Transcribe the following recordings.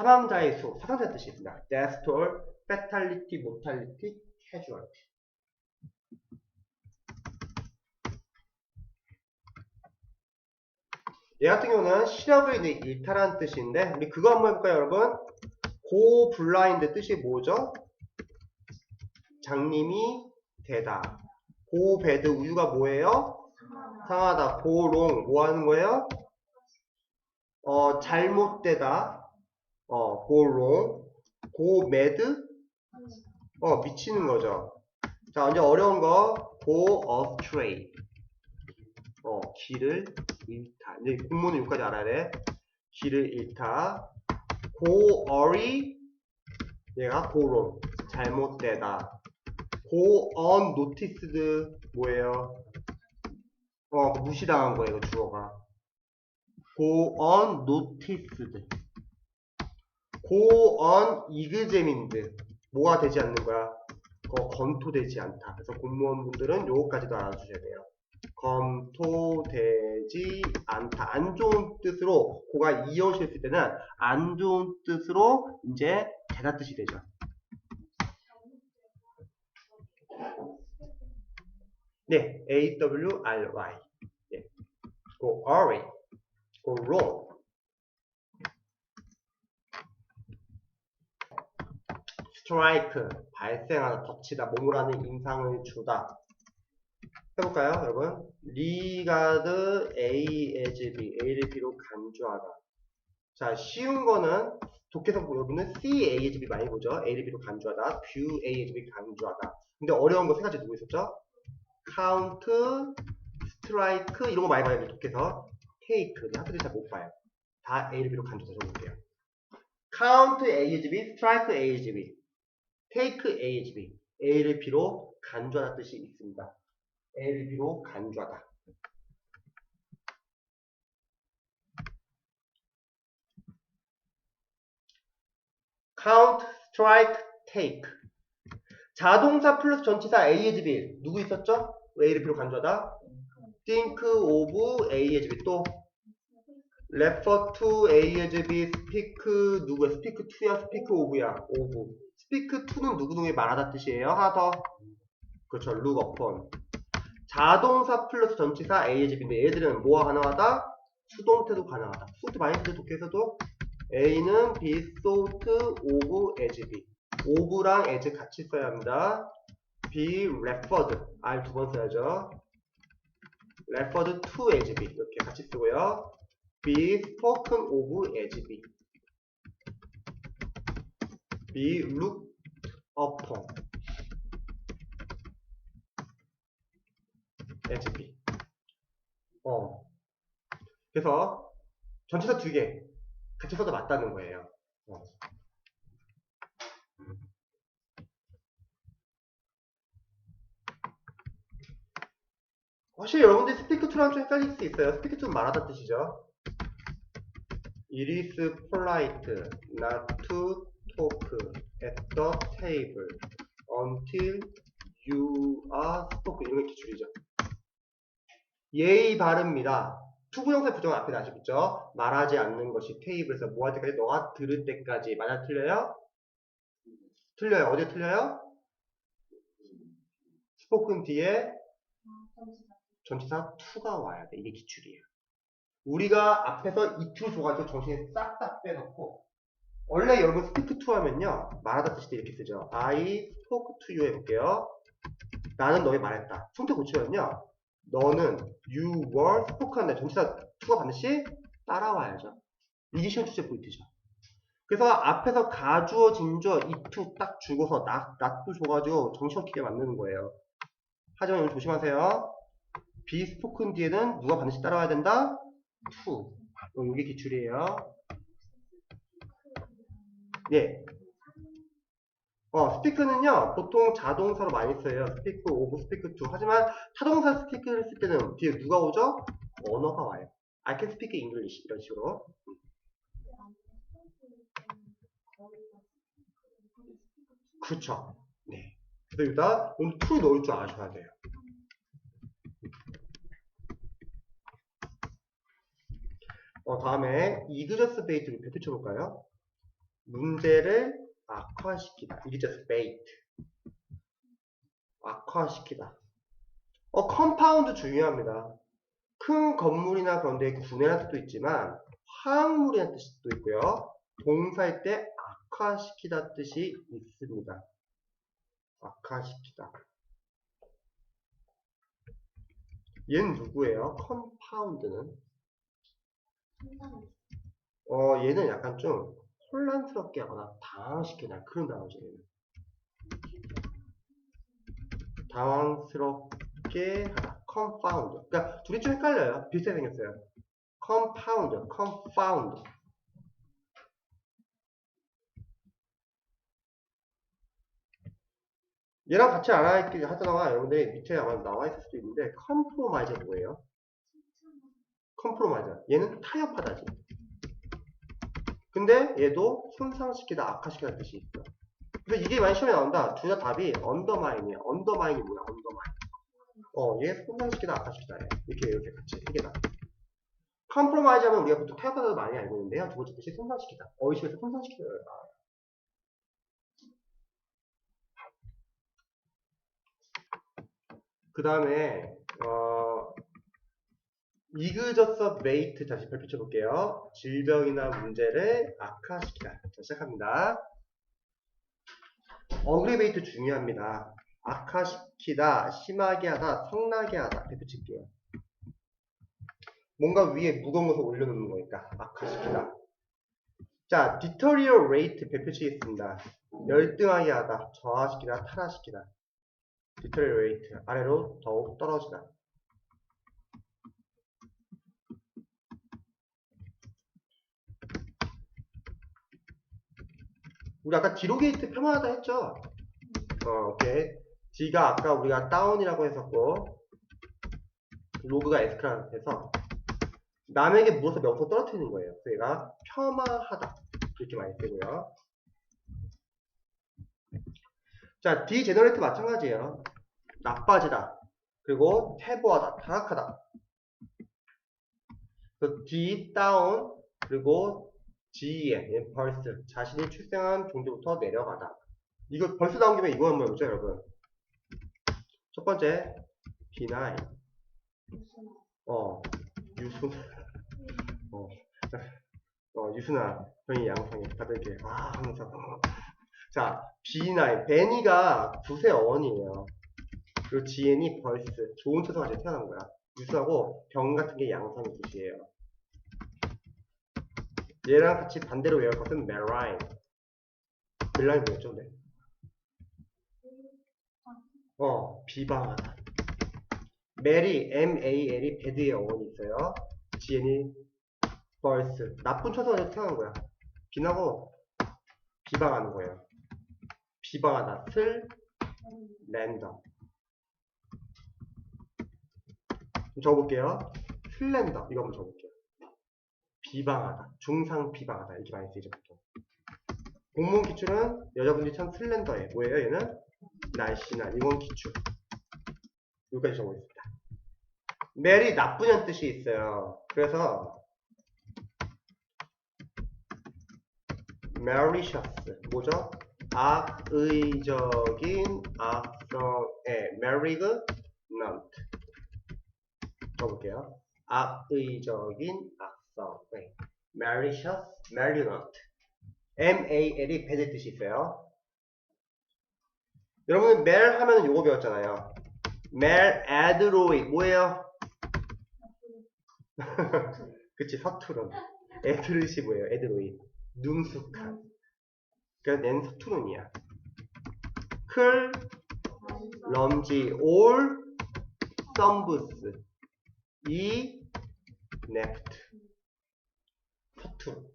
사망자의 수, 사상자의 뜻이 있습니다. death toll, fatality, mortality, casualty. 얘 같은 경우는 시력을 일탈하는 뜻인데 우리 그거 한번 해볼까요 여러분? 고 블라인드 뜻이 뭐죠? 장님이 되다. 고 배드 우유가 뭐예요? 상하다. 고롱 뭐 하는 거예요? 어 잘못되다. 어 고롱 고 매드 어 미치는 거죠. 자 이제 어려운 거 go astray 어 길을 잃다. 이제 공문은 여기까지 알아야 돼. 길을 잃다. go awry 얘가 go wrong 잘못되다. go unnoticed 뭐예요? 어 무시당한 거예요 주어가. go unnoticed go unexamined 뭐가 되지 않는 거야? 어, 검토되지 않다. 그래서 공무원분들은 요거까지도 알아주셔야 돼요. 검토되지 않다. 안 좋은 뜻으로 고가 이어졌을 때는 안 좋은 뜻으로 이제 되다 뜻이 되죠. 네, A-W-R-Y. 네. go awry, go wrong. Strike, 발생하다, 덮치다, 몸을 하는 인상을 주다. 해볼까요, 여러분? regard A as B, A를 B로 간주하다. 자, 쉬운 거는 독해서 여러분은 C A as B 많이 보죠? A를 B로 간주하다, view A as B 간주하다. 근데 어려운 거 세 가지 누구 있었죠? count, strike 이런 거 많이 봐요, 독해서. take, 학생들이 잘못 봐요. 다 A를 B로 간주해서 적어볼게요. count A as B, strike A as B, take A as B, A를 B로 간주하다 뜻이 있습니다. A를 B로 간주하다. count, strike, take. 자동사 플러스 전치사 A as B 누구 있었죠? A를 B로 간주하다. think of A as B 또 refer to A as B speak 누구야? speak to야? speak of야? of. Speak to는 누구 누구에 말하다 뜻이에요. 하나 더. 그렇죠. look upon. 자동사 플러스 전치사 A as B인데 얘들은 뭐가 가능하다? 수동태도 가능하다. 수동태 많이 쓰죠. 독해에서도 A는 be thought of as B. of랑 as 같이 써야 합니다. be referred. R 두 번 써야죠. referred to as B. 이렇게 같이 쓰고요. be spoken of as B. be looked upon as B. 어. 그래서 전체사 두 개 같이 써도 맞다는 거예요. 어. 사실 여러분들이 스피크 2랑 좀 헷갈릴 수 있어요. 스피크 2는 말하다 뜻이죠. It is polite not to talk at the table until you are spoken. 이런 게 기출이죠. 예의 바릅니다. 투부정사 부정 앞에 다시 붙죠. 말하지 않는 것이 테이블에서 뭐 할 때까지 너가 들을 때까지 맞아 틀려요? 틀려요. 어디에 틀려요? 스포큰 뒤에 전치사 투가 와야 돼. 이게 기출이에요. 우리가 앞에서 이투 줘가지고 정신을 싹다 빼놓고 원래 여러분 스피크 투 하면요 말하다 뜻이 이렇게 쓰죠. I spoke to you 해볼게요. 나는 너에 말했다. 성태 고치면요. 너는 you were spoke 한다. 전치사 투가 반드시 따라와야죠. 이게 시험 출제 포인트죠. 그래서 앞에서 가주어, 진주어, 이투 딱 주고서 낫, 낫도 줘가지고 정신 없게 만드는 거예요. 하지만 여러분 조심하세요. be spoken 뒤에는 누가 반드시 따라와야 된다? to. 이게 기출이에요. 예. 어, 스피크는요, 보통 자동사로 많이 써요. 스피크, 오브, 스피크, 투. 하지만 타동사 스피크를 쓸 때는 뒤에 누가 오죠? 언어가 와요. I can speak English. 이런 식으로. 그렇죠. 네. 그래서 여기다 오늘 투를 넣을 줄 아셔야 돼요. 어, 다음에 이그저스 베이트를 펼쳐볼까요? 문제를 악화시키다. It just bait. 악화시키다. 어, 컴파운드 중요합니다. 큰 건물이나 그런 데 분해할 수도 있지만 화학물이라는 뜻도 있고요. 동사일 때 악화시키다 뜻이 있습니다. 악화시키다. 얘는 누구예요? 컴파운드는? 어, 얘는 약간 좀 혼란스럽게 하거나 당황시키나 그런 단어죠, 얘는. 당황스럽게 하다. confound. 그러니까 둘이 좀 헷갈려요. 비슷하게 생겼어요. compound, confound. 얘랑 같이 알아있기 하다가 여러분들이 밑에 아마 나와 있을 수도 있는데 compromise 뭐예요? compromise. 얘는 타협하다지. 근데 얘도 손상시키다, 악화시키다 뜻이 있어. 근데 이게 많이 시험에 나온다. 둘 다 답이 undermine이야. undermine이 뭐야? undermine. 어, 얘 손상시키다, 악화시키다. 해. 이렇게 이렇게 같이 해계다. compromise 하면 우리가 보통 타협하다도 많이 알고 있는데요. 두 번째 뜻이 손상시키다. 어휘식에서 손상시키다가 나와요. 그 다음에 어, 이그저서 메이트 다시 펼쳐 볼게요. 질병이나 문제를 악화시키다. 자, 시작합니다. 어그리베이트 중요합니다. 악화시키다, 심하게 하다, 성나게 하다. 대표 칠게요. 뭔가 위에 무거운 것을 올려놓는 거니까 악화시키다. 자, deteriorate 대표 치겠습니다. 열등하게 하다, 저하시키다, 탈하시키다. deteriorate 아래로 더욱 떨어지다. 우리 아까 디로게이트 표만하다 했죠? 어, 오케이. D가 아까 우리가 다운이라고 했었고, 로그가 S크라고 해서, 남에게 무엇을 명소 떨어뜨리는 거예요. 얘가 폄하하다. 이렇게 많이 쓰고요. 자, 디제너레이트 마찬가지예요. 나빠지다. 그리고 퇴보하다. 타락하다. 그래서 D, 다운, 그리고 GM, 벌스. 자신이 출생한 종지부터 내려가다. 이거 벌스 나온 김에 이거 한번 해보죠, 여러분. 첫 번째, B9. 어, 유순. 어, 어 유순아, 형이 양성해. 다들 이렇게, 아, 항상. 자, B9. 베니가 구세 어원이에요. 그리고 GN이 벌스. 좋은 초성가 지 태어난 거야. 유수하고 병 같은 게 양성의 뜻이에요. 얘랑 같이 반대로 외울 것은 marine. 밀라인 뭐였죠, 근데? 어, 비방하다. 메리, M-A-L이 배드의 어원이 있어요. GN이 벌스. 나쁜 초성에서 태어난 거야. 비나고 비방하는 거예요. 비방하다. 슬. 좀 적어볼게요. 슬렌더. 이거 한번 적어볼게요. 비방하다. 중상 비방하다. 이렇게 많이 쓰이죠, 보통. 공무원 기출은 여자분들이 참 슬렌더해. 뭐예요, 얘는? 날씬한. 이건 기출. 여기까지 적어보겠습니다. 멜이 나쁘냐는 뜻이 있어요. 그래서 malicious 뭐죠? 악의적인 악성의 malignant 적어볼게요. 악의적인 악 성의 malicious, malignant M-A-L이 배될 뜻이 있어요. 여러분 멜 하면 요거 배웠잖아요. 멜 adroit 뭐예요? 그치 서투른 애드릇이 뭐예요? 애드로이 능숙한 그러니까 낸 서투른이야. 클 럼지 올 썸부스 이 네프트 서투른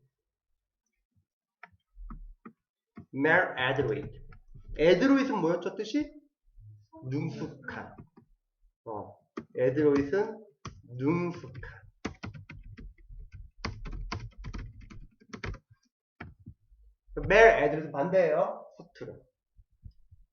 멜 애드로이트 애드로이트는 뭐였죠 뜻이? 능숙한 어 애드로이트는 능숙한 멜 애드로이트 반대예요 서투른